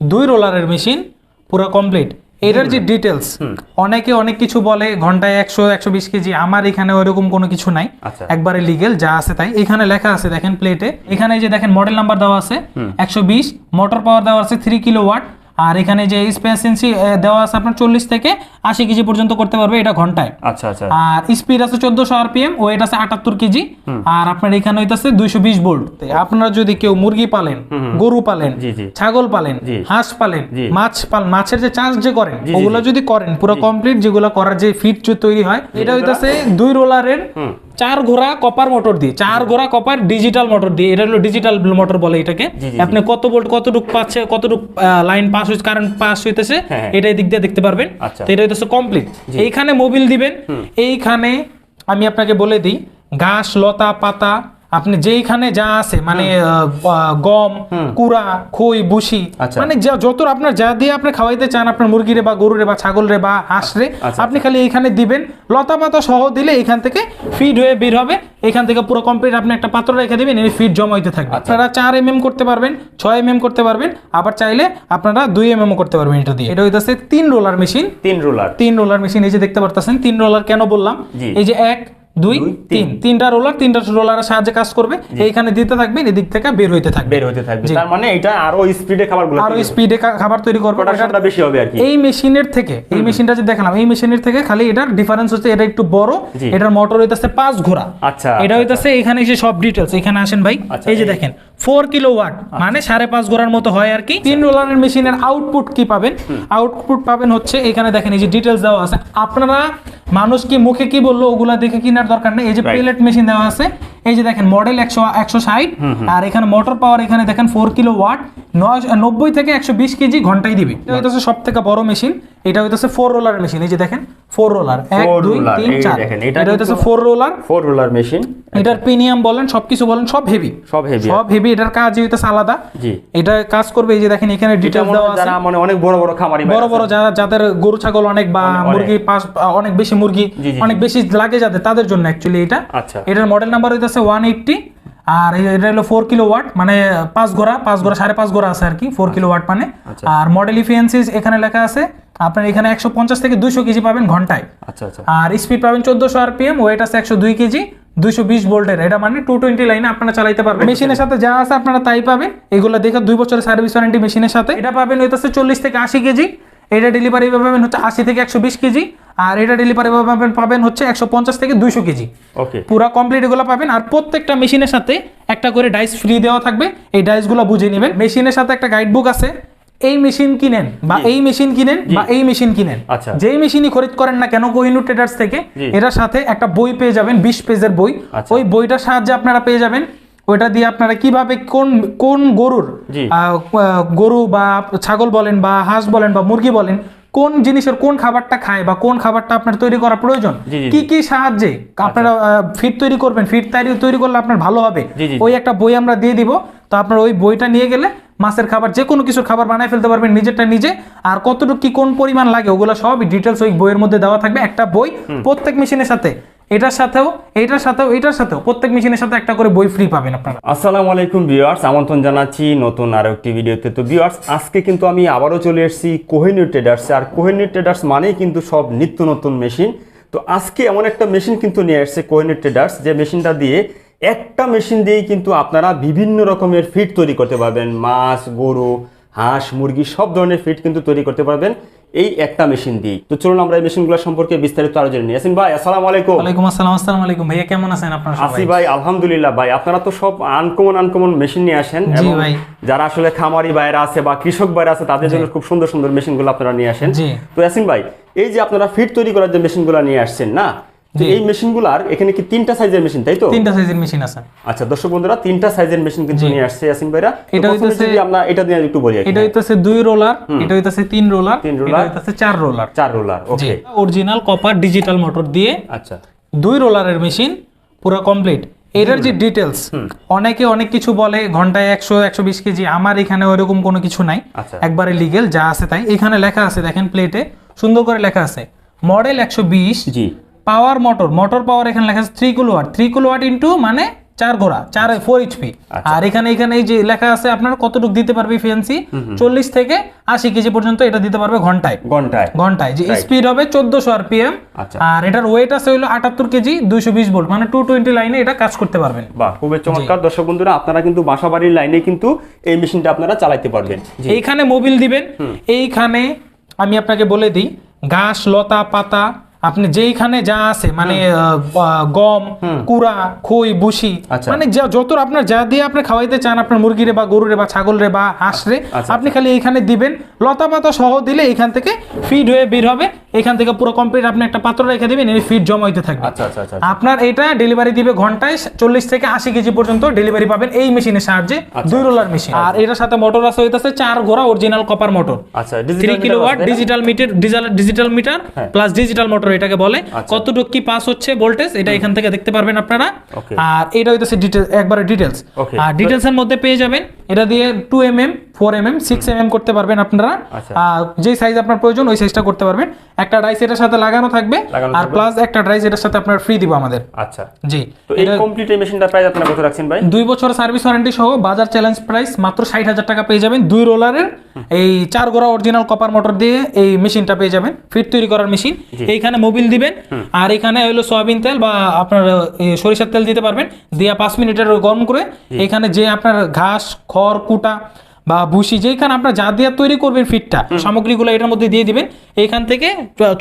দুই রোলারের মেশিন পুরো কমপ্লিট এটার যে ডিটেলস অনেকে অনেক কিছু বলে ঘন্টায় একশো একশো বিশ কেজি আমার এখানে ওইরকম কোনো কিছু নাই। আচ্ছা। একবারে লিগেল যা আছে তাই। এখানে লেখা আছে দেখেন প্লেটে এখানে যে দেখেন মডেল নাম্বার দেওয়া আছে একশো বিশ মোটর পাওয়ার দেওয়া আছে থ্রি কিলো ওয়াট আর এখানে যে স্পেসেন্সি দেওয়া আছে আপনার চল্লিশ থেকে আশি কেজি পর্যন্ত করতে পারবে এটা ঘন্টায়। আচ্ছা আচ্ছা। আর স্পিড আছে চোদ্দশো আরপিএম ওয়েট আছে আটাত্তর কেজি। আর আপনার এখানে হইতাছে দুইশো বিশ ভোল্ট আপনারা যদি কেউ মুরগি পালেন গরু পালেন। ছাগল পালেন হাঁস পালেন মাছ পালেন মাছের যে চাষ যে করেন ওগুলো যদি করেন পুরো কমপ্লিট যেগুলো করার যে ফিট তৈরি হয় এটা হইতাছে দুই রোলারের চার ঘোড়া কপার মোটর দিয়ে চার ঘোড়া কপার ডিজিটাল মোটর দিয়ে এটা হলো ডিজিটাল মোটর বলে এটাকে। আপনি কত ভোল্ট কতটুক পাচ্ছে কতটুক লাইন পাস হচ্ছে কারেন্ট পাস হইতেছে হ্যাঁ। এটা এই দিক দিয়ে দেখতে পারবেন। আচ্ছা। তো এটা হইতেছে কমপ্লিট এইখানে মোবিল দিবেন এইখানে আমি আপনাকে বলে দিই ঘাস লতা পাতা আপনি যেইখানে যা আছে মানে গম কুড়া খই বুসি আচ্ছা। মানে যা যত আপনার যা দিয়ে আপনি খাওয়াইতে চান আপনার মুরগিরে বা গরুরে বা ছাগলরে বা হাঁসরে আচ্ছা, আপনি খালি এইখানে দিবেন লতা পাতা সহ দিলে এখান থেকে ফিড হয়ে বের হবে এখান থেকে পুরো কমপ্লিট আপনি একটা পাত্র রেখে দিবেন এই ফিড জমা হইতে থাকবে। আচ্ছা। আপনারা চার এম এম করতে পারবেন ছয় এম এম করতে পারবেন আবার চাইলে আপনারা দুই এম এম করতে পারবেন এটা দিয়ে। এটা হইতেছে তিন রোলার মেশিন তিন রোলার তিন রোলার মেশিন এই যে দেখতে পারতেছেন তিন রোলার কেন বললাম? এই যে এক দুই তিন। তিনটা রোলার তিনটা রোলারের সাহায্যে কাজ করবে। এইখানে দিতে থাকবেন এদিক থেকে বের হইতে থাকবে। বের হতে থাকবে। তার মানে এটা আরও স্পিডে খাবারগুলো আরও স্পিডে খাবার তৈরি করবে। প্রোডাকশনটা বেশি হবে আর কি। এই মেশিনের থেকে এই মেশিনটা যে দেখালাম এই মেশিনের থেকে খালি এটার ডিফারেন্স হচ্ছে এটা একটু বড় এটার মোটর হইতাছে পাঁচ ঘোড়া। আচ্ছা, এটা আচ্ছা, হইতাছে এখানে যে সব ডিটেলস এখানে আসেন ভাই আচ্ছা, এই যে দেখেন ফোর কিলো ওয়াট মানে সাড়ে পাঁচ ঘোড়ার মতো হয় আর কি। তিন রোলারের মেশিনের আউটপুট কি পাবেন? আউটপুট পাবেন হচ্ছে এখানে দেখেন এই যে ডিটেলস দেওয়া আছে। আপনারা মানুষ কি মুখে কি বলল ওগুলা দেখে কেনার দরকার নেই। এই যে পেলেট মেশিন দেওয়া আছে এই যে দেখেন মডেল একশো একশো ষাট। আর এখানে মোটর পাওয়ার এখানে দেখেন ফোর কিলো ওয়াট নব্বই থেকে একশো বিশ কেজি ঘন্টায় দিবে। এটা হইতেছে সব থেকে বড় মেশিন এটা হইতেছে ফোর রোলার মেশিন এই যে দেখেন ফোর রোলার এক দুই তিন চার। এটা হইতেছে four roller four roller machine এটার প্রিমিয়াম বলেন সবকিছু বলেন সব হেভি সব হেভি সব হেভি এটার কাজ হইতেছে আলাদা। জি। এটা কাজ করবে এই যে দেখেন এখানে এটা দেওয়া আছে। যারা মানে অনেক বড় বড় খামারি বড় বড় যারা যাদের গরু ছাগল অনেক বা মুরগি পাঁচ অনেক বেশি মুরগি অনেক বেশি লাগে যাদের তাদের জন্য অ্যাকচুয়ালি এটা। আচ্ছা। এটার মডেল নাম্বার হইতেছে ওয়ান এইটটি আর এটা হলো ফোর কিলো ওয়াট মানে পাঁচ ঘোড়া পাঁচ ঘোড়া সাড়ে পাঁচ ঘোড়া আছে আর কি ফোর কিলো ওয়াট মানে। আচ্ছা। আর মডেল ইফিয়েন্সিস এখানে লেখা আছে আপনার এখানে একশো পঞ্চাশ থেকে দুইশো কেজি পাবেন ঘন্টায়। আচ্ছা আচ্ছা। আর স্পিড পাবেন চোদ্দশো আরপিএম ওয়েট আছে একশো দুই কেজি দুইশো বিশ ভোল্টের এটা মানে টু টোয়েন্টি লাইনে আপনারা চালাইতে পারবেন। মেশিনের সাথে যা আছে আপনারা তাই পাবেন। এগুলো দেখে দুই বছরের সার্ভিস ওয়ারেন্টি মেশিনের সাথে। এটা পাবেন হইতেছে চল্লিশ থেকে আশি কেজি। এটা ডেলিভারি পাবেন হচ্ছে আশি থেকে একশো বিশ কেজি আর এটা ডেলিভারি পাবেন পাবেন হচ্ছে একশো পঞ্চাশ থেকে দুইশো কেজি। ওকে পুরা কমপ্লিট এগুলো পাবেন আর প্রত্যেকটা মেশিনের সাথে একটা করে ডাইস ফ্রি দেওয়া থাকবে এই ডাইসগুলো বুঝে নেবেন। মেশিনের সাথে একটা গাইড বুক আছে এই মেশিন কিনেন বা এই মেশিন কিনেন বা এই মেশিন কিনেন। আচ্ছা। যেই মেশিনই খরিদ করেন না কেন কোহিনুর ট্রেডার্স থেকে। এটার সাথে একটা বই পেয়ে যাবেন বিশ পেজের বই। আচ্ছা। ওই বইটার সাহায্যে আপনারা পেয়ে যাবেন ওইটা দিয়ে আপনারা কীভাবে কোন কোন গরুর গরু বা ছাগল বলেন বা হাঁস বলেন বা মুরগি বলেন কোন জিনিসের কোন খাবারটা খায় বা কোন খাবারটা আপনার তৈরি করা প্রয়োজন? কি কি সাহায্যে? আপনারা ফিট তৈরি করবেন ফিট তৈরি তৈরি করলে আপনার ভালো হবে। ওই একটা বই আমরা দিয়ে দিব। তো আপনার ওই বইটা নিয়ে গেলে মাছের খাবার যে কোনো কিছুর খাবার বানায় ফেলতে পারবেন নিজেরটা নিজে। আর কতটুকু কি কোন পরিমাণ লাগে ওগুলো সব ডিটেলস ওই বইয়ের মধ্যে দেওয়া থাকবে। একটা বই প্রত্যেক মেশিনের সাথে। এটার সাথেও এটার সাথেও এটার সাথেও প্রত্যেক মেশিনের সাথে একটা করে বই ফ্রি পাবেন আপনারা। আসসালামু আলাইকুম ভিউয়ার্স আমন্ত্রণ জানাচ্ছি নতুন আরও একটি ভিডিওতে। তো ভিউয়ার্স আজকে কিন্তু আমি আবারও চলে এসেছি কোহিনুর ট্রেডার্স আর কোহিনুর ট্রেডার্স মানেই কিন্তু সব নিত্য নতুন মেশিন তো আজকে এমন একটা মেশিন কিন্তু নিয়ে এসেছে কোহিনুর ট্রেডার্স যে মেশিনটা দিয়ে একটা মেশিন দিয়েই কিন্তু আপনারা বিভিন্ন রকমের ফিড তৈরি করতে পারবেন। মাছ, গরু, হাঁস, মুরগি, সব ধরনের ফিড কিন্তু তৈরি করতে পারবেন। এই একটা মেশিন দিয়ে তো চলুন আমরা এই মেশিনগুলো সম্পর্কে বিস্তারিত আরও জেনে নিই। ইয়াসিন ভাই আসসালামু আলাইকুম। ওয়ালাইকুম আসসালাম আসসালামু আলাইকুম। ভাইয়া কেমন আছেন আপনারা সবাই? আসি ভাই আলহামদুলিল্লাহ ভাই। আপনারা তো সব আনকমন আনকমন মেশিন নিয়ে আসেন এবং। যারা আসলে খামারি বাইরে আছে বা কৃষক বাইরে আছে তাদের জন্য খুব সুন্দর সুন্দর মেশিনগুলো আপনারা নিয়ে আসেন। তো ইয়াসিন ভাই এই যে আপনারা ফিট তৈরি করার যে মেশিনগুলো নিয়ে আসছেন না। এই মেশিনগুলার এখানে কি তিনটা সাইজের মেশিন তাই তো? তিনটা সাইজের মেশিন আছে। আচ্ছা দর্শক বন্ধুরা তিনটা সাইজের মেশিন কিন্তু নিয়ে আসছে ইয়াসিন ভাইরা। এটা হইতেছে- আমরা এটা দিয়ে একটু বলি এটা হইতেছে দুই রোলার এটা হইতেছে তিন রোলার তিন এটা। হইতেছে চার রোলার। চার roller okay original copper digital motor দিয়ে আচ্ছা। দুই রোলারের মেশিন পুরো কমপ্লিট এটার যে ডিটেলস অনেকে অনেক কিছু বলে ঘন্টায় একশো একশো বিশ কেজি আমার এখানে ওইরকম কোনো কিছু নাই। আচ্ছা। একবারে লিগেল যা আছে তাই। এখানে লেখা আছে দেখেন প্লেটে সুন্দর করে লেখা আছে। মডেল একশো বিশ জি। পাওয়ার মোটর মোটর পাওয়ার এখানে লেখা আছে three kilowatt three kilowatt into মানে চার ঘোড়া চার ফোর এইচপি আচ্ছা। আর এখানে এখানে এই যে লেখা আছে আপনার কতটুকু দিতে পারবে ইফিয়েন্সি চল্লিশ থেকে আশি কেজি পর্যন্ত এটা দিতে পারবে ঘন্টায়। ঘন্টায়। ঘন্টায় যে স্পিড হবে চোদ্দশো আরপিএম আচ্ছা। আর এটার ওয়েট আছে হলো আটাত্তর কেজি দুইশো বিশ ভোল্ট মানে টু টোয়েন্টি লাইনে এটা কাজ করতে পারবেন। বাহ খুবই চমৎকার। দর্শক বন্ধুরা আপনারা কিন্তু বাসাবাড়ির লাইনে কিন্তু এই মেশিনটা আপনারা চালাতে পারবেন। এইখানে মোবিল দিবেন। এইখানে আমি আপনাকে বলে দিই ঘাস লতা পাতা আপনি যেইখানে যা আছে মানে গম কুড়া খই বুসি আচ্ছা। মানে যা যত আপনার যা দিয়ে আপনি খাওয়াইতে চান আপনার মুরগিরে বা গরুরে বা ছাগলরে বা হাঁস রে আপনি খালি এইখানে দিবেন লতা পাতা সহ দিলে এইখান থেকে ফিড হয়ে বের হবে। এখান থেকে পুরো কমপ্লিট আপনি একটা পাত্র রেখে দিবেন এই ফিড জমা হইতে থাকবে আচ্ছা আচ্ছা আচ্ছা আপনার এটা ডেলিভারি দিবে ঘন্টায় চল্লিশ থেকে আশি কেজি পর্যন্ত ডেলিভারি পাবেন এই মেশিনের সাহায্যে। দুই রোলার মেশিন আর এটার সাথে মোটর আছে হইতাছে চার ঘোড়া অরিজিনাল কপার মোটর আচ্ছা three kilowatt? Digital meter digital meter. Plus digital motor এটাকে বলে। কতটুকু কি পাস হচ্ছে ভোল্টেজ এটা এখান থেকে দেখতে পারবেন আপনারা আর এটা হইতাছে ডিটেল একবারে ডিটেলস. আর ডিটেলস এর মধ্যে পেয়ে যাবেন এটা দিয়ে two M M four M M six M M করতে পারবেন আপনারা। আচ্ছা। আর যে সাইজ আপনার প্রয়োজন ওই সাইজটা করতে পারবেন। একটা ডাইস এটার সাথে লাগানো থাকবে আর প্লাস একটা ডাইস এটার সাথে আপনার ফ্রি দিব আমাদের। আচ্ছা। জি। তো এই কমপ্লিট এই মেশিনটা প্রাইস আপনারা কত রাখছেন ভাই? দুই বছর সার্ভিস ওয়ারেন্টি সহ বাজার চ্যালেঞ্জ প্রাইস মাত্র ষাট হাজার টাকা পেয়ে যাবেন। দুই রোলারের এই চার গোড়া অরিজিনাল কপার মোটর দিয়ে এই মেশিনটা পেয়ে যাবেন। ফিট তৈরি করার মেশিন এইখানে মোবিল দিবেন। আর এখানে হলো সয়াবিন তেল বা আপনার সরিষার তেল দিতে পারবেন। দিয়া পাঁচ মিনিটের গরম করে এখানে যে আপনার ঘাস খড় কুটা বা ভুসি যেখানে আপনার যা দিয়ে তৈরি করবেন ফিটটা সামগ্রীগুলো এটার মধ্যে দিয়ে দিবেন। এইখান থেকে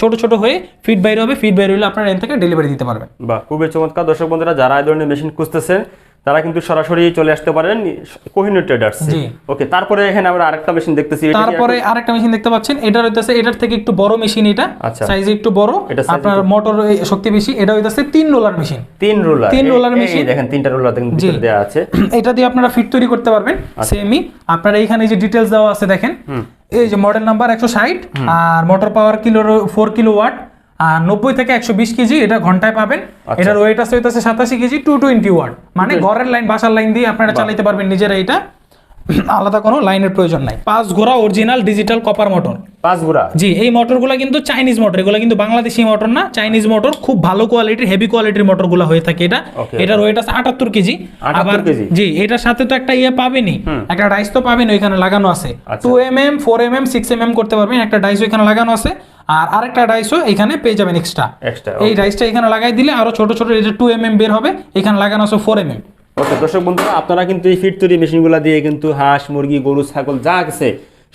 ছোট ছোট হয়ে ফিট বাইরে হবে। ফিট বাইরে হলে আপনার এখান থেকে ডেলিভারি দিতে পারবেন। বা খুবই চমৎকার। দর্শক বন্ধুরা যারা এই ধরনের মেশিন খুঁজতেছেন তারা কিন্তু সরাসরি চলে আসতে পারেন কোহিনুর ট্রেডার্স জি। ওকে তারপরে এখানে আমরা আরেকটা মেশিন দেখতেছি এটা তারপরে আরেকটা মেশিন দেখতে পাচ্ছেন এটা হইতাছে এটার থেকে একটু বড় মেশিন এটা আচ্ছা। সাইজে একটু বড় আপনার মোটর শক্তি বেশি এটা হইতাছে তিন রোলার মেশিন তিন রোলার তিন এই machine। দেখেন তিনটা রোলার দেখেন ভিতরে দেওয়া আছে। এটা দিয়ে আপনারা ফিট তৈরি করতে পারবেন সেমি সেমই আপনারা এইখানে যে ডিটেলস দেওয়া আছে দেখেন এই যে মডেল নাম্বার একশো ষাট আর motor power kilo four kilowatt আর নব্বই থেকে একশো বিশ কেজি এটা ঘন্টায় পাবেন। আচ্ছা। এটার ওয়েট আছে হইতাছে সাতাশি কেজি টু টোয়েন্টি ওয়ান মানে ঘরের লাইন বাসার লাইন দিয়ে আপনারা চালাইতে পারবেন নিজেরা এটা আলাদা কোনো লাইনের প্রয়োজন নাই। পাঁচ ঘোড়া অরিজিনাল ডিজিটাল কপার মোটর পাঁচ গুড়া জি এই মোটরগুলো কিন্তু চাইনিজ মোটর এগুলো কিন্তু বাংলাদেশি মোটর না। চাইনিজ মোটর খুব ভালো কোয়ালিটির হেভি কোয়ালিটির মোটরগুলো হয়ে থাকে এটা। এটার ওয়েট আছে আটাত্তর কেজি। 78 আবার কেজি? জি এটার সাথে তো একটা ইয়ে পাবেনই। একটা ডাইস তো পাবেন ওইখানে লাগানো আছে। Two M M four M M six M M করতে পারবেন একটা ডাইস এখানে লাগানো আছে। আর আরেকটা ডাইসও এখানে পেয়ে যাবেন এক্সট্রা এক্সট্রা এই ডাইসটা এখানে লাগাই দিলে আরও ছোট ছোট এটা টু এম এম বের হবে এখানে লাগানো আছে ফোর এম এম ওকে দর্শক বন্ধুরা আপনারা কিন্তু এই ফিট তৈরি মেশিনগুলো দিয়ে কিন্তু হাঁস মুরগি গরু ছাগল যা আছে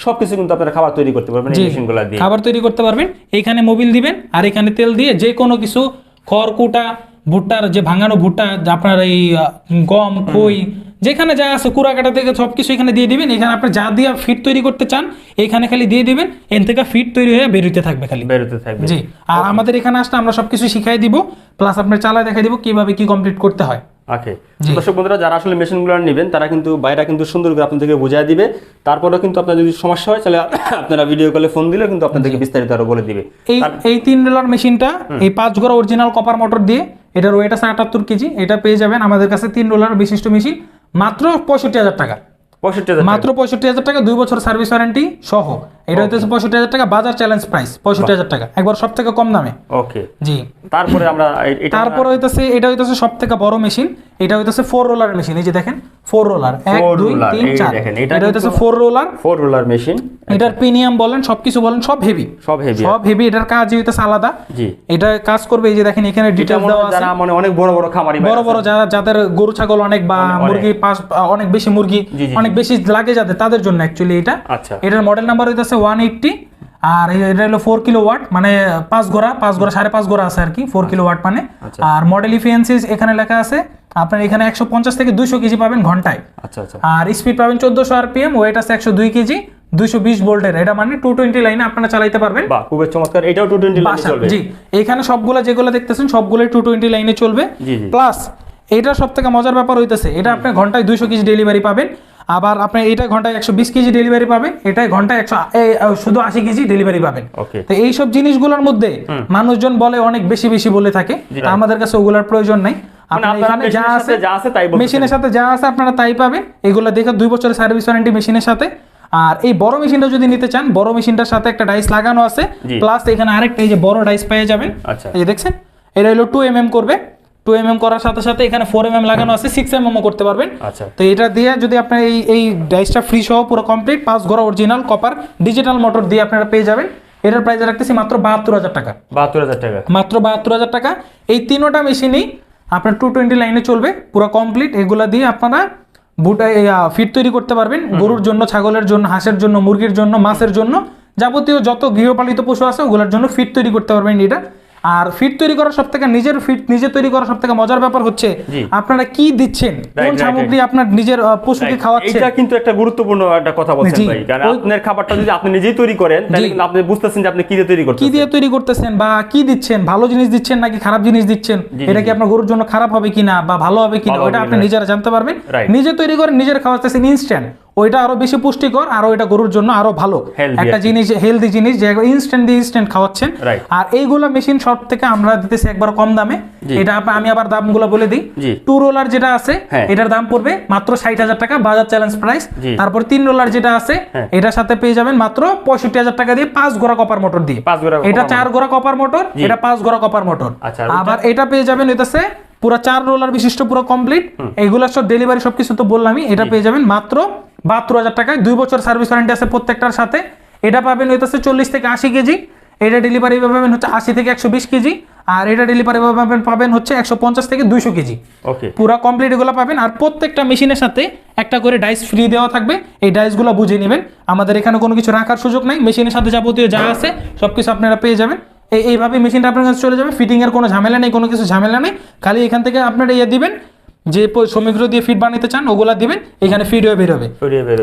সবকিছু কিন্তু আপনারা খাবার তৈরি করতে পারবেন এই মেশিনগুলো দিয়ে। খাবার তৈরি করতে পারবেন। এইখানে মোবিল দিবেন আর এখানে তেল দিয়ে যে কোনো কিছু খড় কুটা ভুট্টার যে ভাঙানো ভুট্টা আপনার এই গম খই যেখানে যা আছে কুড়া কাটা থেকে সব কিছু এখানে দিয়ে দিবেন। এখানে আপনি যা দিয়ে ফিট তৈরি করতে চান এখানে খালি দিয়ে দিবেন। এন থেকে ফিট তৈরি হয়ে বেরোতে থাকবে খালি। বেরোতে থাকবে। জি আর আমাদের এখানে আসলে আমরা সবকিছু শিখাই দিব প্লাস আপনার চালা দেখাই দিব কীভাবে কি কমপ্লিট করতে হয়। জি। দর্শক বন্ধুরা যারা আসলে মেশিনগুলো নেবেন তারা কিন্তু বাইরে কিন্তু সুন্দর করে আপনাদেরকে বোঝায় দিবে। তারপরেও কিন্তু আপনার যদি সমস্যা হয় তাহলে আপনারা ভিডিও কলে ফোন দিলে কিন্তু আপনাদেরকে বিস্তারিত আরও বলে দিবে। এই এই তিন রোলার মেশিনটা এই পাঁচ ঘোড়া অরিজিনাল কপার মোটর দিয়ে এটার ওয়েট আছে আটাত্তর কেজি এটা পেয়ে যাবেন আমাদের কাছে তিন রোলার বিশিষ্ট মেশিন মাত্র পঁয়ষট্টি হাজার টাকা। পঁয়ষট্টি মাত্র পঁয়ষট্টি হাজার টাকা দুই বছর সার্ভিস ওয়ারেন্টি সহ। এটা হচ্ছে পঁয়ষট্টি হাজার টাকা বাজার চ্যালেঞ্জ প্রাইস পঁয়ষট্টি হাজার টাকা। একবার সব থেকে কম দামে। ওকে জি। তারপরে আমরা তারপর হইতেছে এটা হইতেছে সব থেকে বড় মেশিন এটা হইতেছে ফোর রোলার মেশিন এই যে দেখেন ফোর রোলার এক দুই তিন চার। দেখেন, এটা হইতেছে four roller four roller machine এটার প্রিমিয়াম বলেন সবকিছু বলেন সব হেভি সব হেভি সব হেভি এটার কাজ হইতেছে আলাদা। জি। এটা কাজ করবে এই যে দেখেন এখানে হয় দেওয়া আছে। যারা মানে অনেক বড় বড় খামারি বড় বড় যারা যাদের গরু ছাগল অনেক বা মুরগি পাঁচ অনেক বেশি মুরগি। অনেক বেশি লাগে যাদের তাদের জন্য অ্যাকচুয়ালি এটা। আচ্ছা। এটার মডেল নাম্বার হইতেছে ওয়ান এইটটি আর এটা হলো ফোর কিলো ওয়াট মানে পাঁচ গোড়া পাঁচ গোড়া সাড়ে পাঁচ গোড়া আছে আর কি ফোর কিলো ওয়াট মানে। আচ্ছা। আর মডেল ইফিয়েন্সিস এখানে লেখা আছে আপনার এখানে একশো পঞ্চাশ থেকে দুইশো কেজি পাবেন ঘন্টায়। আচ্ছা আচ্ছা। আর স্পিড পাবেন চোদ্দশো আরপিএম ওয়েট আছে একশো দুই কেজি দুইশো বিশ ভোল্টের। এটা মানে টু টোয়েন্টি লাইনে আপনারা চালাইতে পারবেন। খুবই চমৎকার। এটাও টু টোয়েন্টি চলবে। জি। এখানে সবগুলো যেগুলো দেখতেছেন সবগুলো টু টোয়েন্টি লাইনে চলবে। প্লাস এটা সব থেকে মজার ব্যাপার হইতেছে এটা আপনি ঘন্টায় দুইশো কেজি ডেলিভারি পাবেন। আবার আপনি এটা ঘন্টায় একশো বিশ কেজি ডেলিভারি পাবেন এটাই ঘন্টায় একশো শুধু আশি কেজি ডেলিভারি পাবেন। তো এইসব জিনিসগুলোর মধ্যে মানুষজন বলে অনেক বেশি বেশি বলে থাকে তা আমাদের কাছে ওগুলোর প্রয়োজন নাই। মেশিনের সাথে যা আছে আপনারা তাই পাবেন এগুলো দেখে দুই বছরের সার্ভিস ওয়ারেন্টি মেশিনের সাথে। আর এই বড় মেশিনটা যদি নিতে চান বড় মেশিনটার সাথে একটা ডাইস লাগানো আছে। প্লাস এখানে আরেকটা এই যে বড় ডাইস পেয়ে যাবেন আচ্ছা। এই দেখছেন? এটা হলো টু এম এম করবে। টু এম এম করার সাথে সাথে এখানে ফোর এম এম লাগানো আছে সিক্স এম এমও করতে পারবেন। আচ্ছা। তো এটা দিয়ে যদি আপনার এই এই ডাইসটা ফ্রি সহ পুরো কমপ্লিট পাঁচ ঘোরা অরিজিনাল কপার ডিজিটাল মোটর দিয়ে আপনারা পেয়ে যাবেন। এটার প্রাইস রাখতেছি মাত্র বাহাত্তর হাজার টাকা। বাহাত্তর হাজার টাকা। মাত্র বাহাত্তর হাজার টাকা। এই তিনোটা মেশিনেই আপনার টু টোয়েন্টি লাইনে চলবে পুরো কমপ্লিট এগুলা দিয়ে আপনারা বুটা ফিট তৈরি করতে পারবেন। গরুর জন্য ছাগলের জন্য হাঁসের জন্য মুরগির জন্য মাছের জন্য যাবতীয় যত গৃহপালিত পশু আছে ওগুলোর জন্য ফিট তৈরি করতে পারবেন এটা। আর ফিট তৈরি করা সব থেকে নিজের ফিট নিজে তৈরি করা সব থেকে মজার ব্যাপার হচ্ছে আপনারা কি দিচ্ছেন? কোন সামগ্রী আপনার নিজের পশুকে খাওয়াচ্ছেন এটা কিন্তু একটা গুরুত্বপূর্ণ একটা কথা বলছেন ভাই। কারণ আপনার খাবারটা যদি আপনি নিজেই তৈরি করেন তাহলে কিন্তু আপনি বুঝতেছেন যে আপনি কি দিয়ে তৈরি করতেছেন কি দিয়ে তৈরি করতেছেন বা কি দিচ্ছেন? ভালো জিনিস দিচ্ছেন নাকি খারাপ জিনিস দিচ্ছেন? এটা কি আপনার গরুর জন্য খারাপ হবে কিনা বা ভালো হবে কিনা? ওটা আপনি নিজেরা জানতে পারবেন। নিজে তৈরি করে নিজের খাওয়াতেছেন ইনস্ট্যান্ট ওইটা আরও বেশি পুষ্টিকর আর ওইটা গরুর জন্য আরও ভালো। একটা জিনিস হেলদি জিনিস যে ইনস্ট্যান্ট দিয়ে ইনস্ট্যান্ট খাওয়াচ্ছেন। আর এইগুলো মেশিন সব থেকে আমরা দিতেছি একবার কম দামে। এটা আমি আবার দামগুলো বলে দিই। টু রোলার যেটা আছে হ্যাঁ। এটার দাম পড়বে মাত্র ষাট হাজার টাকা বাজার চ্যালেঞ্জ প্রাইস তারপর তিন রোলার যেটা আছে হ্যাঁ। এটার সাথে পেয়ে যাবেন মাত্র পঁয়ষট্টি হাজার টাকা দিয়ে পাঁচ গোড়া কপার মোটর দিয়ে। পাঁচ গোড়া এটা চার গোড়া কপার মোটর এটা পাঁচ গোড়া কপার মোটর আচ্ছা, ওইটা? আবার এটা পেয়ে যাবেন এটাছে পুরো চার রোলার বিশিষ্ট পুরো কমপ্লিট এইগুলো সব ডেলিভারি সবকিছু তো বললামই এটা পেয়ে যাবেন মাত্র বাহাত্তর হাজার টাকায় দুই বছর সার্ভিস ওয়ারেন্টি আছে প্রত্যেকটার সাথে। এটা পাবেন হইতেছে চল্লিশ থেকে আশি কেজি। এটা ডেলিভারি পাবেন হচ্ছে আশি থেকে একশো বিশ কেজি। আর এটা ডেলিভারি পাবেন পাবেন হচ্ছে একশো পঞ্চাশ থেকে দুইশো কেজি। ওকে পুরো কমপ্লিট এগুলো পাবেন। আর প্রত্যেকটা মেশিনের সাথে একটা করে ডাইস ফ্রি দেওয়া থাকবে। এই ডাইসগুলো বুঝে নেবেন। আমাদের এখানে কোনো কিছু রাখার সুযোগ নাই। মেশিনের সাথে যাবতীয় যা আছে সব কিছু আপনারা পেয়ে যাবেন। এই এইভাবে মেশিনটা আপনার কাছে চলে যাবে। ফিটিংয়ের কোনো ঝামেলা নেই কোনো কিছু ঝামেলা নেই। খালি এখান থেকে আপনারা ইয়ে দিবেন। যে সমগ্র দিয়ে ফিট বানাতে চান ওগুলা দিবেন এখানে ফিট হয়ে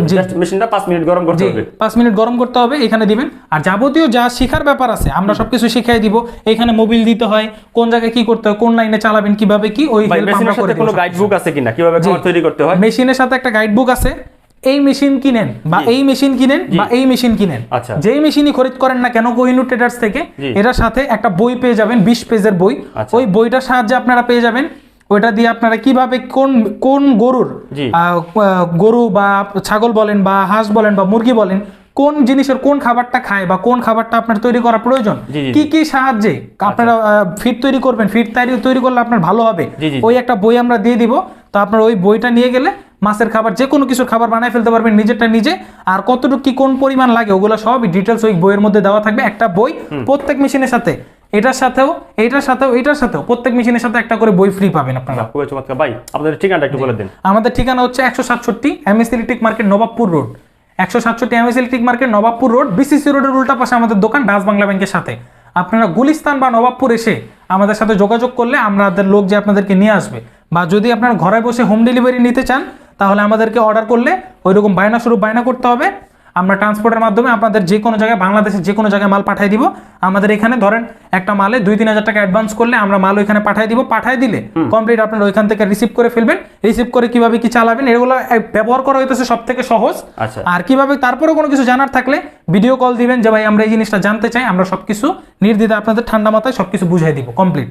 জি। জাস্ট মেশিনটা পাঁচ মিনিট গরম করতে হবে। পাঁচ মিনিট গরম করতে হবে এখানে দিবেন। আর যাবতীয় যা শেখার ব্যাপার আছে আমরা সবকিছু শিখাই দিব। এখানে মোবিল দিতে হয় কোন জায়গায় কি করতে হয় কোন লাইনে চালাবেন কীভাবে কি ওই মেশিনের সাথে কোনো সবকিছু। গাইড বুক আছে কিনা? কীভাবে খাবার তৈরি করতে হয়? মেশিনের সাথে একটা গাইড বুক আছে এই মেশিন কিনেন বা এই মেশিন কিনেন বা এই মেশিন কিনেন। আচ্ছা। যেই মেশিনই খরিদ করেন না কেন কোহিনূর ট্রেডার্স থেকে। এটার সাথে একটা বই পেয়ে যাবেন বিশ পেজের বই। আচ্ছা। ওই বইটার সাহায্যে আপনারা পেয়ে যাবেন ওইটা দিয়ে আপনারা কীভাবে কোন কোন গরুর গরু বা ছাগল বলেন বা হাঁস বলেন বা মুরগি বলেন কোন জিনিসের কোন খাবারটা খায় বা কোন খাবারটা আপনার তৈরি করা প্রয়োজন? কি কি সাহায্যে? আপনারা ফিট তৈরি করবেন ফিট তৈরি তৈরি করলে আপনার ভালো হবে। ওই একটা বই আমরা দিয়ে দিব। তো আপনার ওই বইটা নিয়ে গেলে মাছের খাবার যে কোনো কিছুর খাবার বানায় ফেলতে পারবেন নিজেরটা নিজে। আর কতটুকু কি কোন পরিমাণ লাগে ওগুলো সব ডিটেলস ওই বইয়ের মধ্যে দেওয়া থাকবে। একটা বই প্রত্যেক মেশিনের সাথে। এটার সাথেও এটার সাথেও এটার সাথেও প্রত্যেক মেশিনের সাথে একটা করে বই ফ্রি পাবেন আপনারা। খুবই চমৎকার। ভাই আপনাদের ঠিকানাটা একটু বলে দিন। আমাদের ঠিকানা হচ্ছে একশো সাতষট্টি MS electric market Nawabpur road একশো সাতষট্টি MS electric market Nawabpur road BCC রোডের উল্টা পাশে আমাদের দোকান ডাচ বাংলা ব্যাংকের সাথে। আপনারা গুলিস্তান বা নবাবপুর এসে আমাদের সাথে যোগাযোগ করলে আমাদের লোক যে আপনাদেরকে নিয়ে আসবে বা যদি আপনারা ঘরে বসে হোম ডেলিভারি নিতে চান তাহলে আমাদেরকে অর্ডার করলে ওইরকম বায়না স্বরূপ বায়না করতে হবে। আমরা ট্রান্সপোর্টের মাধ্যমে আপনাদের যে কোনো জায়গায় বাংলাদেশের যে কোনো জায়গায় মাল পাঠিয়ে দিব। আমাদের এখানে ধরেন একটা মালে দুই তিন হাজার টাকা অ্যাডভান্স করলে আমরা মাল ওইখানে পাঠিয়ে দিব। পাঠিয়ে দিলে কমপ্লিট আপনারা ওইখান থেকে রিসিভ করে ফেলবেন। রিসিভ করে কীভাবে কি চালাবেন এগুলো ব্যবহার করা হইতেছে সব থেকে সহজ। আচ্ছা। আর কীভাবে তারপরে কোনো কিছু জানার থাকলে ভিডিও কল দিবেন যে ভাই আমরা এই জিনিসটা জানতে চাই আমরা সবকিছু নির্দ্বিধা আপনাদের ঠান্ডা মাথায় সবকিছু বুঝাই দিব কমপ্লিট